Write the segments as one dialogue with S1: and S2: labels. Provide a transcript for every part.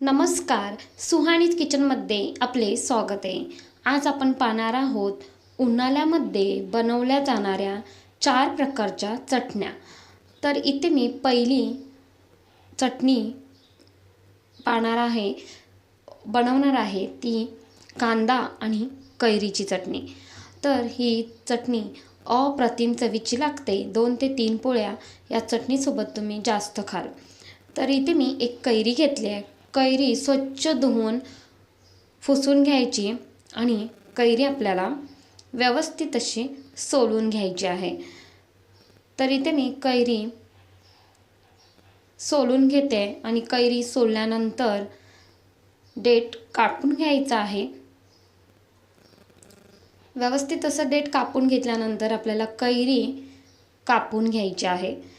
S1: नमस्कार सुहानीत किचनमध्ये आपले स्वागत आहे. आज आपण पाहणार आहोत उन्हाळ्यामध्ये बनवल्या जाणाऱ्या चार प्रकारच्या चटण्या. तर इथे मी पहिली चटणी पाहणार आहे बनवणार आहे ती कांदा आणि कैरीची चटणी. तर ही चटणी अप्रतिम चवीची लागते दोन ते तीन पोळ्या या चटणीसोबत तुम्ही जास्त खाल. तर इथे मी एक कैरी घेतली आहे. कैरी स्वच्छ धुवून फुसून घ्यायची आणि कैरी आपल्याला व्यवस्थित अशी सोलून घ्यायची आहे. तर इथे मी कैरी सोलून घेते आणि कैरी सोलल्यानंतर डेट कापून घ्यायचा आहे. व्यवस्थित असं डेट कापून घेतल्यानंतर आपल्याला कैरी कापून घ्यायची आहे.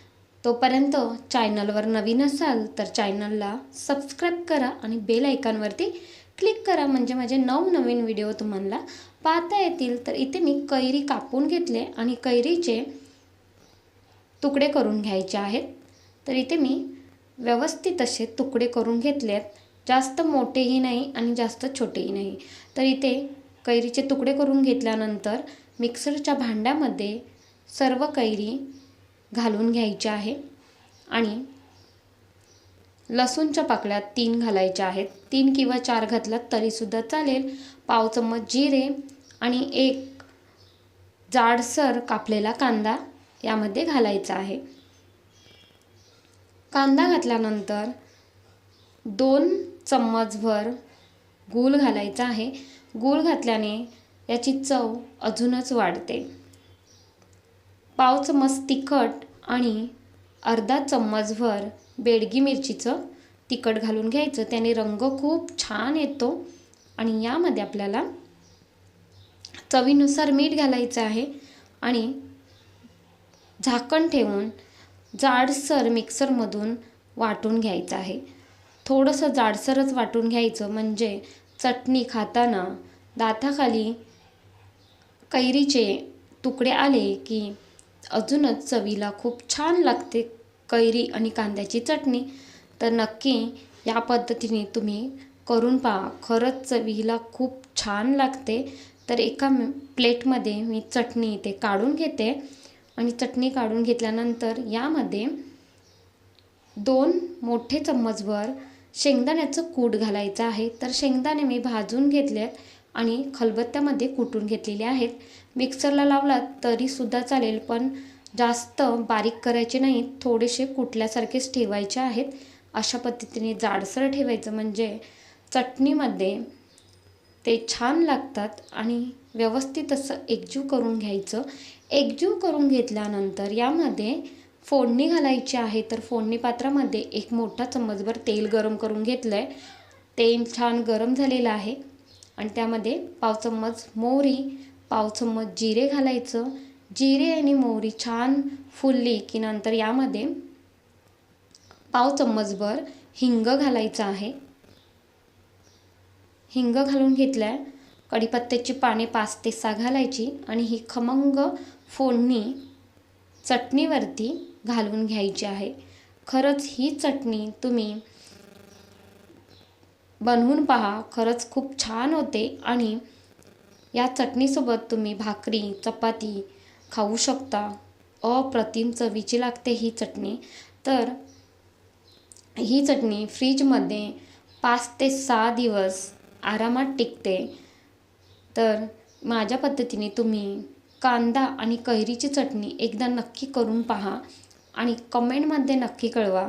S1: तोपर्यंत चॅनलवर नवीन असाल तर चॅनलला सबस्क्राईब करा आणि बेल आयकॉनवरती क्लिक करा. म्हणजे माझे नवनवीन व्हिडिओ तुम्हाला पाहता येतील. तर इथे मी कैरी कापून घेतले आणि कैरीचे तुकडे करून घ्यायचे आहेत. तर इथे मी व्यवस्थित असे तुकडे करून घेतले आहेत. जास्त मोठेही नाही आणि जास्त छोटेही नाही. तर इथे कैरीचे तुकडे करून घेतल्यानंतर मिक्सरच्या भांड्यामध्ये सर्व कैरी घालून घ्यायच्या आहे. आणि लसूणच्या पाकळ्या तीन घालायच्या आहेत. तीन किंवा चार घातलात तरीसुद्धा चालेल. पाव चम्मच जिरे आणि एक जाडसर कापलेला कांदा यामध्ये घालायचा आहे. कांदा घातल्यानंतर दोन चम्मचभर गूळ घालायचा आहे. गूळ घातल्याने याची चव अजूनच वाढते. पाव चम्मच तिखट आणि अर्धा चम्मचभर बेडगी मिरचीचं तिखट घालून घ्यायचं. त्याने रंग खूप छान येतो आणि यामध्ये आपल्याला चवीनुसार मीठ घालायचं आहे आणि झाकण ठेवून जाडसर मिक्सरमधून वाटून घ्यायचं आहे. थोडंसं जाडसरच वाटून घ्यायचं म्हणजे चटणी खाताना दाताखाली कैरीचे तुकडे आले की अजूनच चवीला खूप छान लागते कैरी आणि कांद्याची चटणी. तर नक्की या पद्धतीने तुम्ही करून पहा. खरंच चवीला खूप छान लागते. तर एका प्लेटमध्ये मी चटणी इथे काढून घेते. आणि चटणी काढून घेतल्यानंतर यामध्ये दोन मोठे चम्मचभर शेंगदाण्याचं कूट घालायचं आहे. तर शेंगदाणे मी भाजून घेतले आहेत आणि खलबत्त्यामध्ये कुटून घेतलेले आहेत. मिक्सरला लावलात तरीसुद्धा चालेल पण जास्त बारीक करायचे नाहीत थोडेसे कुटल्यासारखेच ठेवायचे आहेत. अशा पद्धतीने जाडसर ठेवायचं म्हणजे चटणीमध्ये ते छान लागतात आणि व्यवस्थित असं एकजीव करून घ्यायचं. एकजीव करून घेतल्यानंतर यामध्ये फोडणी घालायची आहे तर फोडणी पात्रामध्ये एक मोठा चम्मचभर तेल गरम करून घेतलं आहे तेल छान गरम झालेलं आहे. आणि त्यामध्ये पाव चम्मच मोहरी पाव चम्मच जिरे घालायचं. जिरे आणि मोहरी छान फुलली की नंतर यामध्ये पाव चम्मचभर हिंग घालायचं आहे. हिंग घालून घेतल्या कढीपत्त्याची पाने पाच ते सहा घालायची आणि ही खमंग फोडणी चटणीवरती घालून घ्यायची आहे. खरंच ही चटणी तुम्ही बनवून पहा. खरंच खूप छान होते आणि या चटणीसोबत तुम्ही भाकरी चपाती खाऊ शकता. अप्रतिम चवीची लागते ही चटणी. तर ही चटणी फ्रीजमध्ये पाच ते सहा दिवस आरामात टिकते. तर माझ्या पद्धतीने तुम्ही कांदा आणि कैरीची चटणी एकदा नक्की करून पहा आणि कमेंटमध्ये नक्की कळवा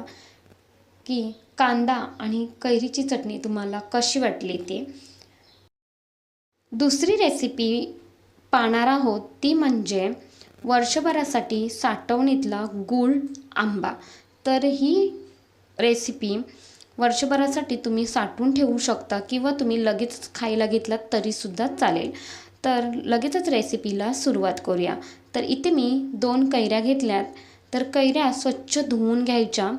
S1: की कांदा आणि कैरीची चटणी तुम्हाला कशी वाटली ते? दुसरी रेसिपी पाहणार आहोत ती म्हणजे वर्षभरासाठी साठवणीतला गूळ आंबा. तर ही रेसिपी वर्षभरासाठी तुम्ही साठवून ठेवू शकता किंवा तुम्ही लगेच खायला घेतलात तरीसुद्धा चालेल. तर लगेचच रेसिपीला सुरुवात करूया. तर इथे मी दोन कैऱ्या घेतल्यात. तर कैऱ्या स्वच्छ धुवून घ्यायच्या.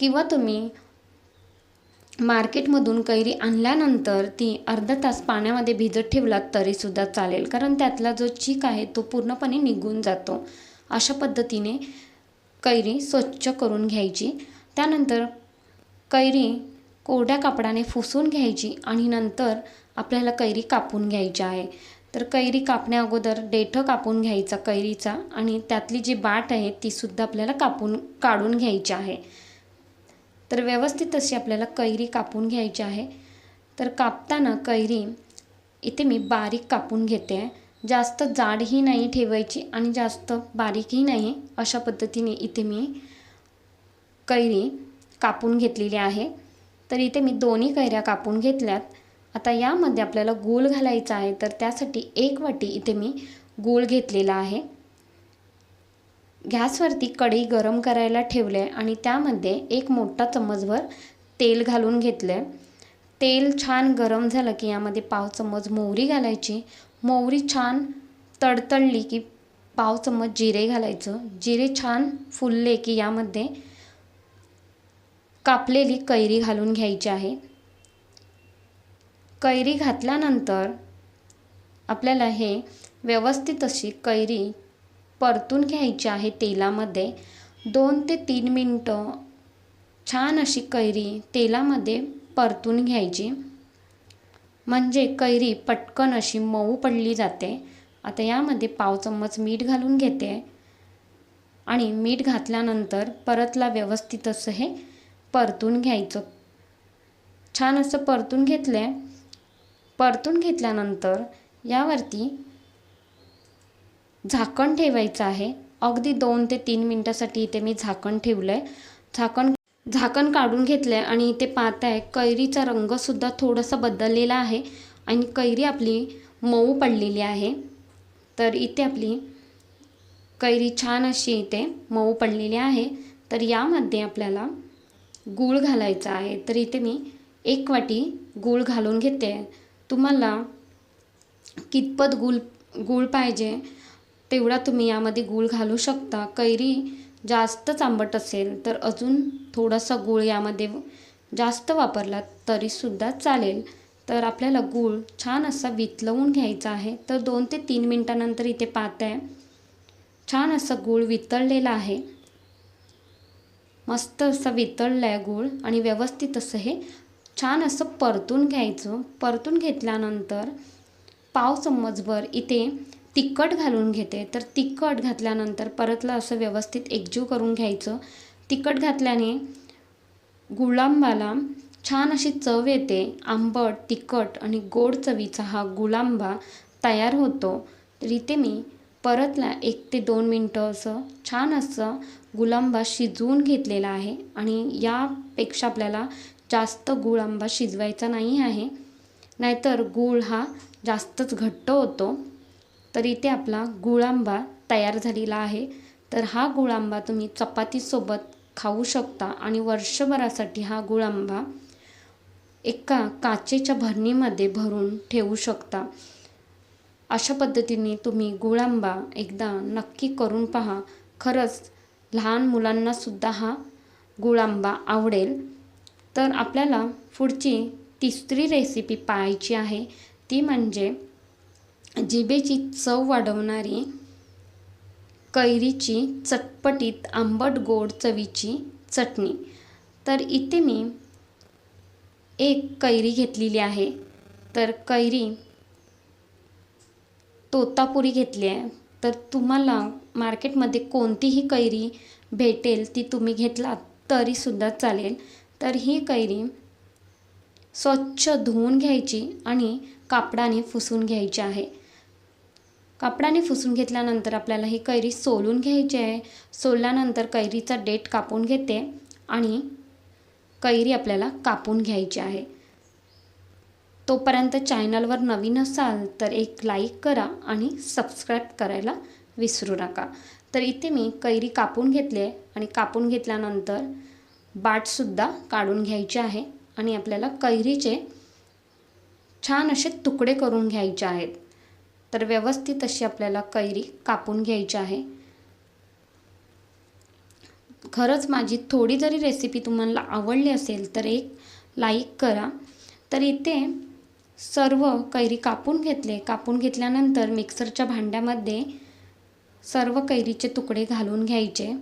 S1: किंवा तुम्ही मार्केटमधून कैरी आणल्यानंतर ती अर्धा तास पाण्यामध्ये भिजत ठेवलात तरीसुद्धा चालेल. कारण त्यातला जो चीक आहे तो पूर्णपणे निघून जातो. अशा पद्धतीने कैरी स्वच्छ करून घ्यायची. त्यानंतर कैरी कोरड्या कापडाने फुसून घ्यायची आणि नंतर आपल्याला कैरी कापून घ्यायची आहे. तर कैरी कापण्या अगोदर देठं कापून घ्यायचा कैरीचा आणि त्यातली जी बाट आहे तीसुद्धा आपल्याला कापून काढून घ्यायची आहे. तर व्यवस्थित अशी आपल्याला कैरी कापून घ्यायची आहे. तर कापताना कैरी इथे मी बारीक कापून घेते. आहे जास्त जाडही नाही ठेवायची आणि जास्त बारीकही नाही अशा पद्धतीने इथे मी कैरी कापून घेतलेली आहे. तर इथे मी दोन्ही कैऱ्या कापून घेतल्यात. आता यामध्ये आपल्याला गूळ घालायचा आहे तर त्यासाठी एक वाटी इथे मी गूळ घेतलेला आहे. गॅसवरती कढई गरम करायला ठेवले आणि त्यामध्ये एक मोठा चम्मचभर तेल घालून घेतलं आहे तेल छान गरम झालं की यामध्ये पाव चम्मच मोहरी घालायची. मोहरी छान तडतडली की पाव चम्मच जिरे घालायचं. जिरे छान फुलले की यामध्ये कापलेली कैरी घालून घ्यायची आहे. कैरी घातल्यानंतर आपल्याला हे व्यवस्थित अशी कैरी परतून घ्यायची आहे तेलामध्ये. दोन ते तीन मिनटं छान अशी कैरी तेलामध्ये परतून घ्यायची. म्हणजे कैरी पटकन अशी मऊ पडली जाते. आता यामध्ये पाव चम्मच मीठ घालून घेते. आणि मीठ घातल्यानंतर परतला व्यवस्थित असं हे परतून घ्यायचं. छान असं परतून घेतलं आहे परतून घेतल्यानंतर यावरती झाकण ठेवायचं आहे. अगदी दोन ते तीन मिनटासाठी इथे मी झाकण ठेवलं आहे झाकण झाकण काढून घेतलं आहे आणि इथे पाहत आहे कैरीचा रंगसुद्धा थोडासा बदललेला आहे आणि कैरी आपली मऊ पडलेली आहे. तर इथे आपली कैरी छान अशी इथे मऊ पडलेली आहे. तर यामध्ये आपल्याला गूळ घालायचा आहे. तर इथे मी एक वाटी गूळ घालून घेते. तुम्हाला कितपत गूळ गूळ पाहिजे तेवढा तुम्ही यामध्ये गूळ घालू शकता. कैरी जास्तच आंबट असेल तर अजून थोडासा गूळ यामध्ये जास्त वापरला तरीसुद्धा चालेल. तर आपल्याला गूळ छान असा वितळवून घ्यायचा आहे. तर दोन ते तीन मिनटानंतर इथे पाहत. आहे छान असा गूळ वितळलेला आहे. मस्त असं वितळलं आहे गूळ आणि व्यवस्थित असं हे छान असं परतून घ्यायचं. परतून घेतल्यानंतर पाव चम्मचभर इथे तिखट घालून घेते. तर तिखट घातल्यानंतर परतलं असं व्यवस्थित एकजीव करून घ्यायचं. तिखट घातल्याने गुळांबाला छान अशी चव येते. आंबट तिखट आणि गोड चवीचा हा गुलांबा तयार होतो. तर इथे मी परतला एक ते दोन मिनटं असं छान असं गुलांबा शिजवून घेतलेला आहे. आणि यापेक्षा आपल्याला जास्त गुळ आंबा शिजवायचा नाही आहे. नाहीतर गूळ हा जास्तच घट्ट होतो. तर इथे आपला गुळ आंबा तयार झालेला आहे. तर हा गुळ आंबा तुम्ही चपातीसोबत खाऊ शकता आणि वर्षभरासाठी हा गुळांबा एका काचेच्या भरणीमध्ये भरून ठेवू शकता. अशा पद्धतीने तुम्ही गुळांबा एकदा नक्की करून पहा. खरंच लहान मुलांनासुद्धा हा गुळांबा आवडेल. तर आपल्याला पुढची तिसरी रेसिपी पाहायची आहे. ती म्हणजे जिभेची चव वाढवणारी कैरीची चटपटीत आंबट गोड चवीची चटणी. तर इथे मी एक कैरी घेतलेली आहे. तर कैरी तोतापुरी घेतली आहे. तर तुम्हाला मार्केटमध्ये कोणतीही कैरी भेटेल ती तुम्ही घेतलात तरीसुद्धा चालेल. तर ही कैरी स्वच्छ धुवून घ्यायची आणि कापडाने फुसून घ्यायची आहे. कापडाने फुसून घेतल्यानंतर आपल्याला ही कैरी सोलून घ्यायची आहे. सोलल्यानंतर कैरीचा डेट कापून घेते आणि कैरी आपल्याला कापून घ्यायची आहे. तोपर्यंत चॅनलवर नवीन असाल तर एक लाईक करा आणि सबस्क्राईब करायला विसरू नका. तर इथे मी कैरी कापून घेतली आहे आणि कापून घेतल्यानंतर बाटसुद्धा काढून घ्यायचे आहे आणि आपल्याला कैरीचे छान असे तुकडे करून घ्यायचे आहेत. तर व्यवस्थित अशी आपल्याला कैरी कापून घ्यायची आहे. खरंच माझी थोडी जरी रेसिपी तुम्हाला आवडली असेल तर एक लाईक करा. तर इथे सर्व कैरी कापून घेतले. कापून घेतल्यानंतर मिक्सरच्या भांड्यामध्ये सर्व कैरीचे तुकडे घालून घ्यायचे.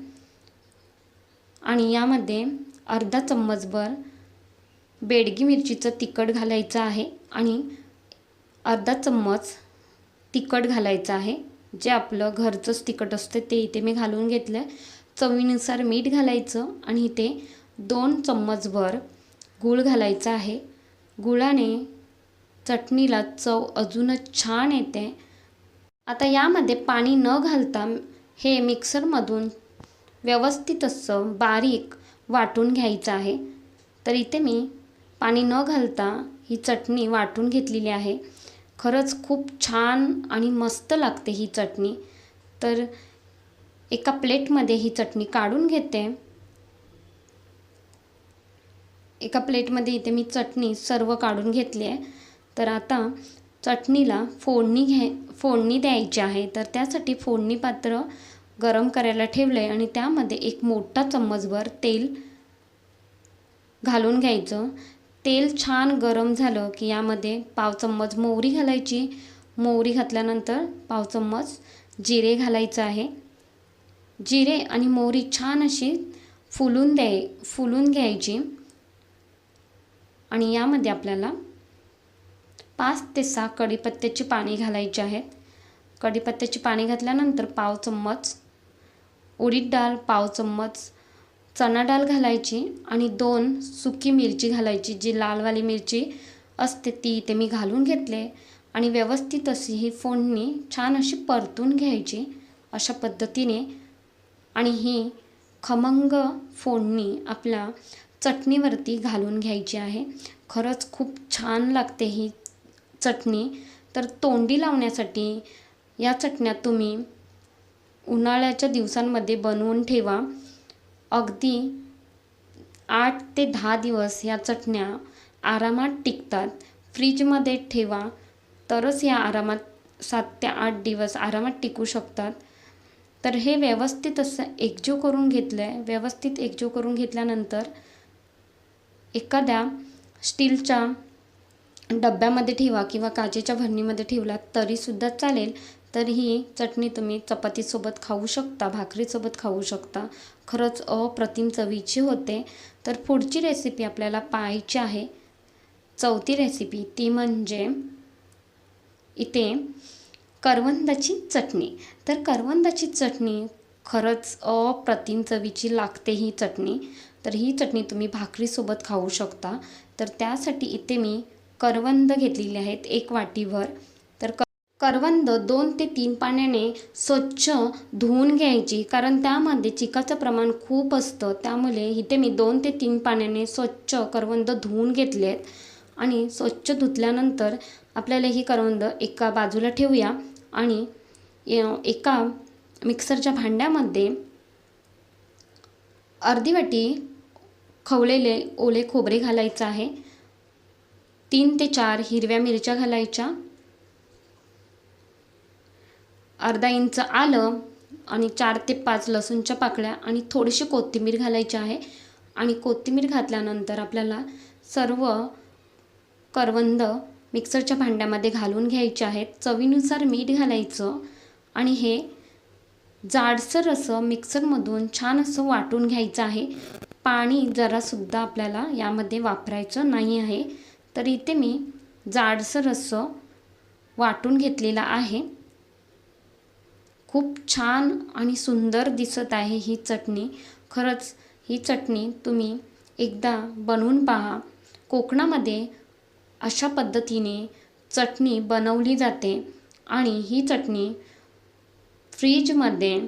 S1: आणि यामध्ये अर्धा चम्मचभर बेडगी मिरचीचं तिखट घालायचं आहे. आणि अर्धा चम्मच तिखट घालायचं आहे. जे आपलं घरचंच तिखट असतं ते इथे मी घालून घेतलं आहे चवीनुसार मीठ घालायचं आणि इथे दोन चम्मचभर गूळ घालायचा आहे. गुळाने चटणीला चव अजूनच छान येते. आता यामध्ये पाणी न घालता हे मिक्सरमधून व्यवस्थित असं बारीक वाटून घ्यायचं आहे. तर इथे मी पाणी न घालता ही चटणी वाटून घेतलेली आहे. खरंच खूप छान आणि मस्त लागते ही चटणी. तर एका प्लेटमध्ये ही चटणी काढून घेते. एका प्लेटमध्ये इथे मी चटणी सर्व काढून घेतली आहे. तर आता चटणीला फोडणी घ्याय फोडणी द्यायची आहे. तर त्यासाठी फोडणी पात्र गरम करायला ठेवलं आहे आणि त्यामध्ये एक मोठा चम्मचभर तेल घालून घ्यायचं. तेल छान गरम झालं की यामध्ये पाव चम्मच मोहरी घालायची. मोहरी घातल्यानंतर पाव चम्मच जिरे घालायचं आहे. जिरे आणि मोहरी छान अशी फुलून द्याय फुलून घ्यायची. आणि यामध्ये आपल्याला पाच ते सहा कढीपत्त्याची पाणी घालायची आहेत. कढीपत्त्याची पाणी घातल्यानंतर पाव चम्मच उडीद डाळ पाव चम्मच चणा डाळ घालायची आणि दोन सुकी मिरची घालायची जी लालवाली मिरची असते ती इथे मी घालून घेतले. आणि व्यवस्थित अशी ही फोडणी छान अशी परतून घ्यायची अशा पद्धतीने. आणि ही खमंग फोडणी आपल्या चटणीवरती घालून घ्यायची आहे. खरंच खूप छान लागते ही चटणी. तर तोंडी लावण्यासाठी या चटण्या तुम्ही उन्हाळ्याच्या दिवसांमध्ये बनवून ठेवा. अगदी आठ ते दहा दिवस या चटण्या आरामात टिकतात. फ्रीजमध्ये ठेवा तरच या आरामात सात ते आठ दिवस आरामात टिकू शकतात. तर हे व्यवस्थित असं एकजीव करून घेतलं आहे व्यवस्थित एकजीव करून घेतल्यानंतर एखाद्या स्टीलच्या डब्यामध्ये ठेवा किंवा काचेच्या भरणीमध्ये ठेवला तरीसुद्धा चालेल. तर ही चटणी तुम्ही चपातीसोबत खाऊ शकता भाकरीसोबत खाऊ शकता. खरंच अप्रतिम चवीची होते. तर पुढची रेसिपी आपल्याला पाहायची आहे. चौथी रेसिपी ती म्हणजे इथे करवंदाची चटणी. तर करवंदाची चटणी खरंच अप्रतिम चवीची लागते ही चटणी. तर ही चटणी तुम्ही भाकरीसोबत खाऊ शकता. तर त्यासाठी इथे मी करवंद घेतलेले आहेत एक वाटीभर. तर क करवंद दोन ते तीन पाण्याने स्वच्छ धुवून घ्यायची. कारण त्यामध्ये चिकाचं प्रमाण खूप असतं. त्यामुळे इथे मी दोन ते तीन पाण्याने स्वच्छ करवंद धुवून घेतले आहेत. आणि स्वच्छ धुतल्यानंतर आपल्याला ही करवंद एका बाजूला ठेवूया. आणि एका मिक्सरच्या भांड्यामध्ये अर्धी वाटी खवलेले ओले खोबरे घालायचं आहे. तीन ते चार हिरव्या मिरच्या घालायच्या. अर्धा इंच आलं आणि चार ते पाच लसूणच्या पाकळ्या आणि थोडीशी कोथिंबीर घालायची आहे. आणि कोथिंबीर घातल्यानंतर आपल्याला सर्व करवंद मिक्सरच्या भांड्यामध्ये घालून घ्यायचे आहेत. चवीनुसार मीठ घालायचं आणि हे जाडसर असं मिक्सरमधून छान असं वाटून घ्यायचं आहे. पाणी जरासुद्धा आपल्याला यामध्ये वापरायचं नाही आहे. तर इथे मी जाडसर असं वाटून घेतलेलं आहे. खूप छान आणि सुंदर दिसत आहे ही चटणी. खरंच ही चटणी तुम्ही एकदा बनवून पहा. कोकणामध्ये अशा पद्धतीने चटणी बनवली जाते आणि ही चटणी फ्रीजमध्ये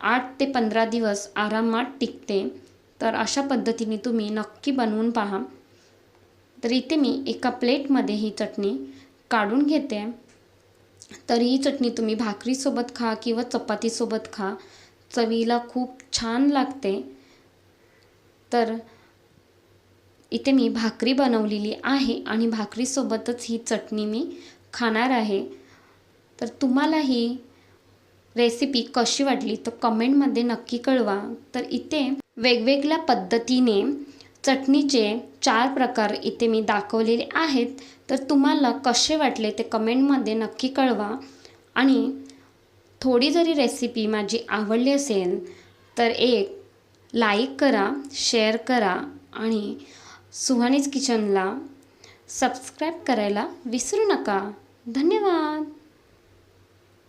S1: आठ ते पंधरा दिवस आरामात टिकते. तर अशा पद्धतीने तुम्ही नक्की बनवून पहा. तर इथे मी एका प्लेटमध्ये ही चटणी काढून घेते. तर ही चटणी तुम्ही भाकरीसोबत खा किंवा चपातीसोबत खा. चवीला खूप छान लागते. तर इथे मी भाकरी बनवलेली आहे आणि भाकरीसोबतच ही चटणी मी खाणार आहे. तर तुम्हाला ही रेसिपी कशी वाटली तर कमेंटमध्ये नक्की कळवा. तर इथे वेगवेगळ्या पद्धतीने चटणीचे चार प्रकार इथे मी दाखवलेले आहेत. तर तुम्हाला कसे वाटले ते कमेंटमध्ये नक्की कळवा. आणि थोडी जरी रेसिपी माझी आवडली असेल तर एक लाईक करा शेअर करा आणि सुहानीज किचनला सबस्क्राईब करायला विसरू नका. धन्यवाद!